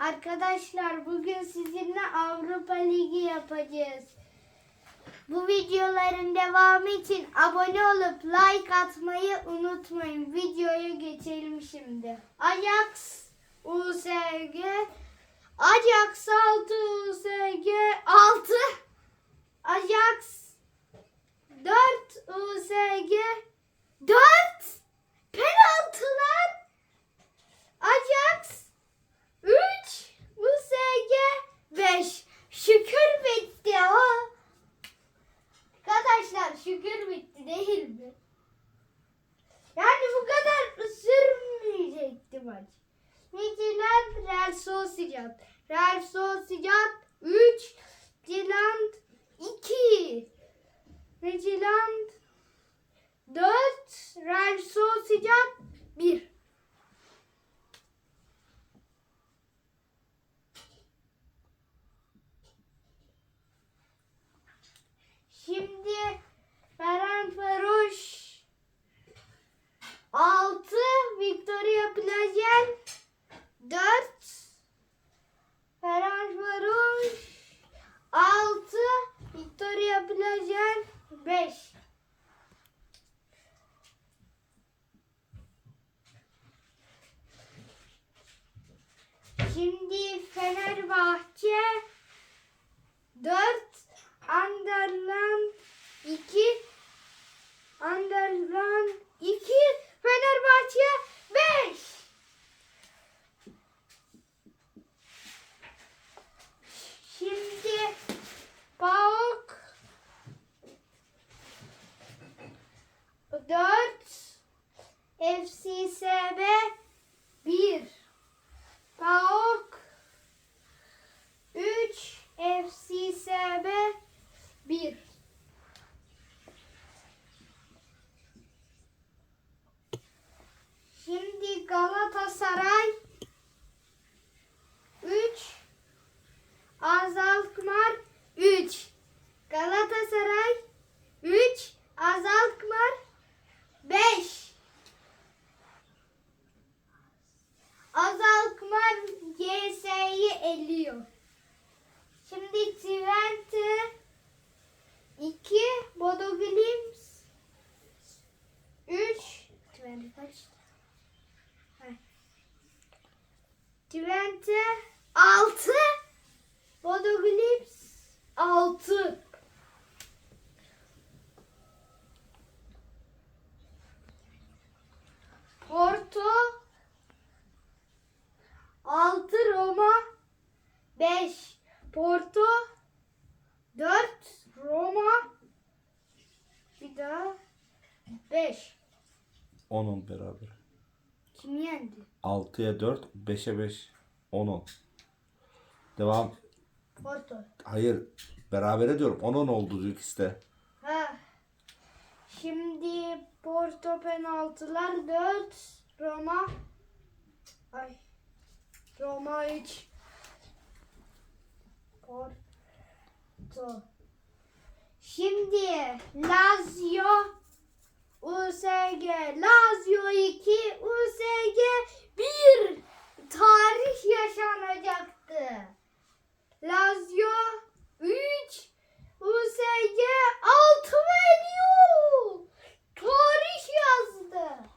Arkadaşlar bugün sizinle Avrupa Ligi yapacağız. Bu videoların devamı için abone olup like atmayı unutmayın. Videoya geçelim şimdi. Ajax USG Ajax 6 USG 6 Ajax 4 USG 4 penaltılar Ajax 3 USG 5 Şükür bitti ha. Arkadaşlar şükür bitti değil mi? Yani bu kadar sürmeyecekti maç. Midland. Real Sociedad. 3 Midland 2 Midland 4 Real Sociedad 1 Şimdi Ferencvaros 6 Victoria Plajen 4 Ferencvaros 6 Victoria Plajen 5 Şimdi Fenerbahçe 4 Anderland 2 Anderland 2 Fenerbahçe 5 Şimdi PAOK 4 FCSB 1 PAOK 3 FCSB 1 Şimdi Galatasaray 3 Azalkmar 3 Galatasaray 3 Azalkmar 5 Azalkmar GS'yi eliyor. Şimdi Twente 2 Bodo Glimt 3 Twente kaçtı? Ha. Twente 6 Bodo Glimt 6 Porto 6 Roma 5 Porto 4 Roma bir daha 5 10-10 beraber. Kim yendi? 6'ya 4, 5'e 5. 10-10. Devam. Porto. Hayır. Berabere diyorum. 10-10 oldu ikisi de. Ha. Şimdi Porto penaltılar 4 Roma Ay Roma 3 Porto Şimdi Lazio USG Lazio 2 USG 1 Tarih yaşanacaktı. Lazio 3 USG 6 veriyor. Tarih yazdı.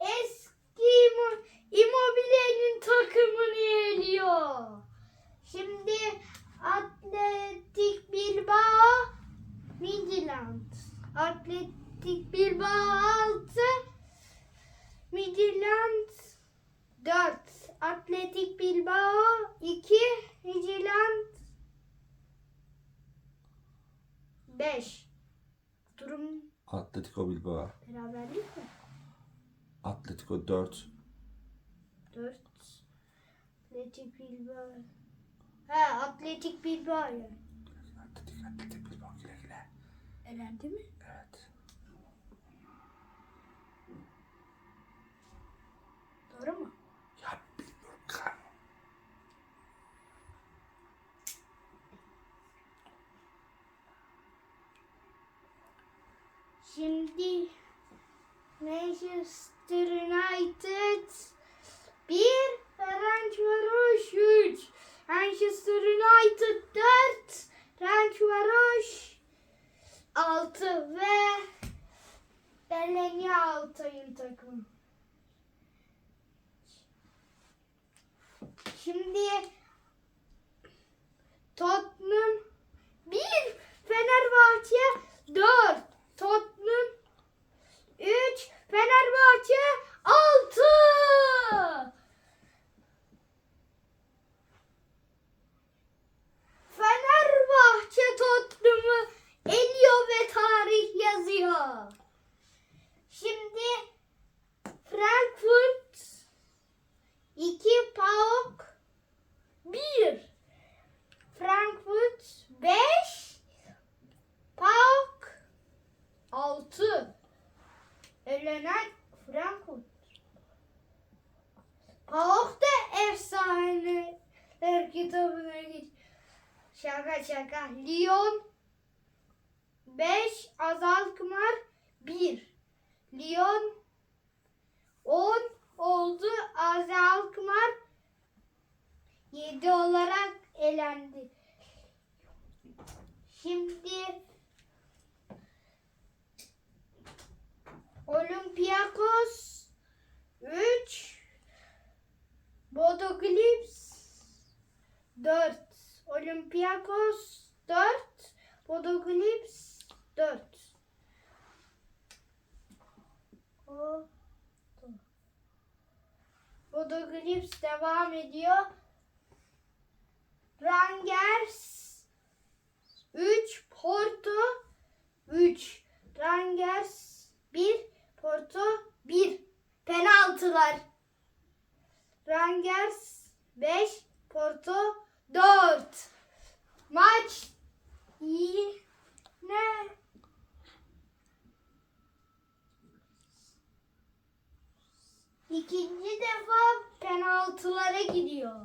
Eski İmo- Immobile'nin takımını yeniyor. Şimdi Atletik Bilbao Midland. Atletik Bilbao 6 Midland 4 Atletik Bilbao 2 Midland 5 Durum Atletico Bilbao. beraberlik mi? Atletico 4. 4 Atletik Bilbao Ha Atletik Bilbao ya. Atletik, Atletik Bilbao güle güle. Elendi mi? Evet. Manchester United 1. Ferencvaros 3. Manchester United 4. Ferencvaros 6 ve Belenya Altay'ın takımı. Şimdi Tottenham 1 Fenerbahçe 4 Tottenham 3 Fenerbahçe 6 Fenerbahçe Tottenham'ı eliyor ve tarih yazıyor. Şimdi Frankfurt 2 PAOK 1 Frankfurt 5 PAOK 6 Elenen Frankfurt PAOK da efsaneler kitabına geç. Şaka şaka. Lyon 5 Azalkmar 1 Lyon 10 oldu. Azalkmar 7 olarak elendi. Şimdi Olympiakos 3 Bodo Glimt 4 Olympiakos 4 Bodo Glimt 4 O Bodo Glimt devam ediyor. Rangers 3 Porto 3 Rangers 1 Porto 1 penaltılar. Rangers 5 Porto 4 maç yine ikinci defa penaltılara gidiyor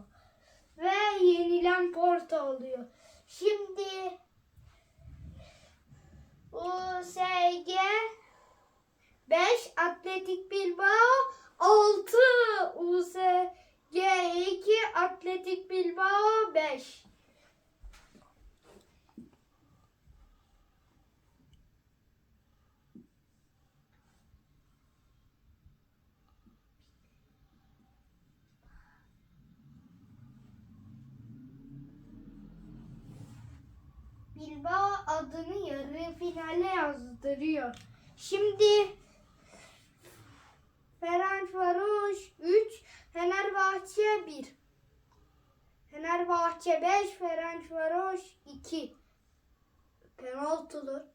ve yenilen Porto oluyor. Şimdi USG 5 Atletik Bilbao 6 USG 2 Atletik Bilbao 5 Bilbao adını yarı finale yazdırıyor. Şimdi Ferencvaros 3, Fenerbahçe 1. Fenerbahçe 5, Ferencvaros 2. Penaltılı.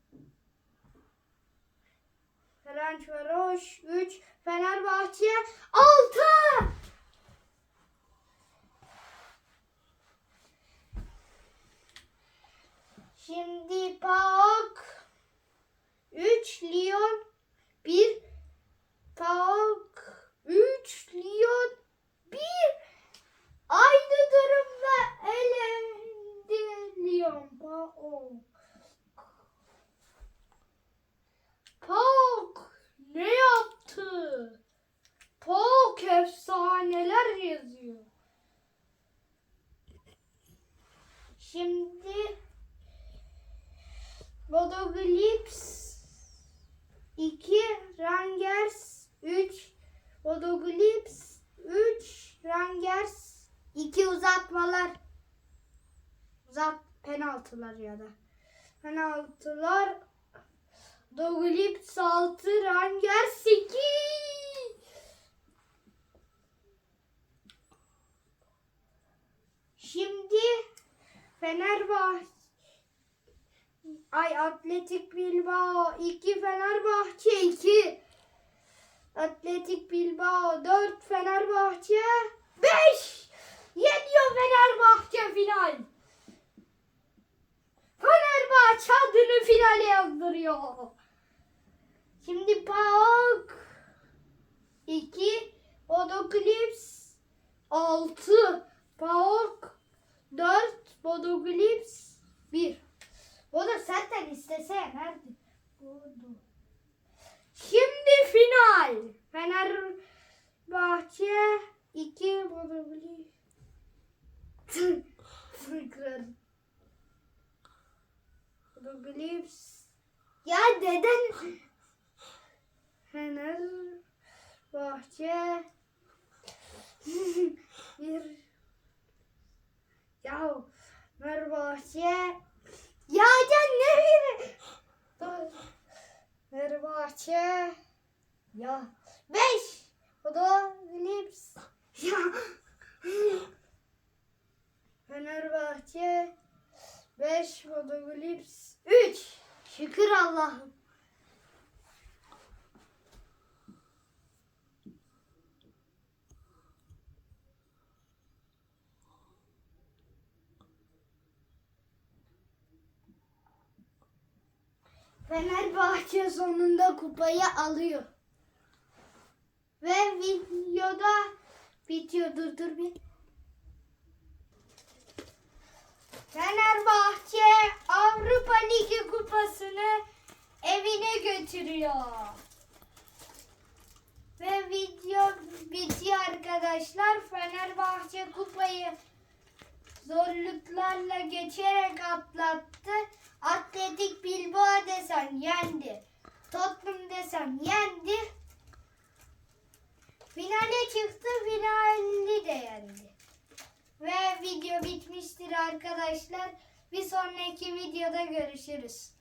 Ferencvaros 3, Fenerbahçe 6. Şimdi PAOK 3 Lyon 1 PAOK 3 Lyon 1 Aynı durumda elendi Lyon PAOK PAOK ne yaptı? PAOK efsaneler yazıyor. Şimdi Bodo Glips 2 Rangers 3 Bodo Glips 3 Rangers 2 uzatmalar. Uzat penaltılar ya da. Penaltılar. Bodo Glips 6 Rangers 2 Şimdi Fenerbahçe. Ay Atletik Bilbao 2 Fenerbahçe 2 Atletik Bilbao 4 Fenerbahçe 5 Yeniyor Fenerbahçe final. Fenerbahçe adını finale yazdırıyor. Şimdi PAOK 2 Bodo Clips 6 PAOK 4 Bodo Clips 1 o da zaten istese yenerdi. Şimdi final. Fenerbahçe 2 Bodoglips. Bodoglips. Ya neden? Fenerbahçe bir ya Fenerbahçe ya can ne Dur. Fenerbahçe ya beş. O da Lips ya. Fenerbahçe beş. O da Lips üç. Şükür Allah'ım Fenerbahçe sonunda kupayı alıyor. Ve videoda bitiyor. Dur dur bir. Fenerbahçe Avrupa Ligi kupasını evine götürüyor. Ve video bitiyor arkadaşlar. Fenerbahçe kupayı zorluklarla geçerek atlattı. Atletik Bilbao desen yendi. Tottenham desen yendi. Finale çıktı, finali de yendi. Ve video bitmiştir arkadaşlar. Bir sonraki videoda görüşürüz.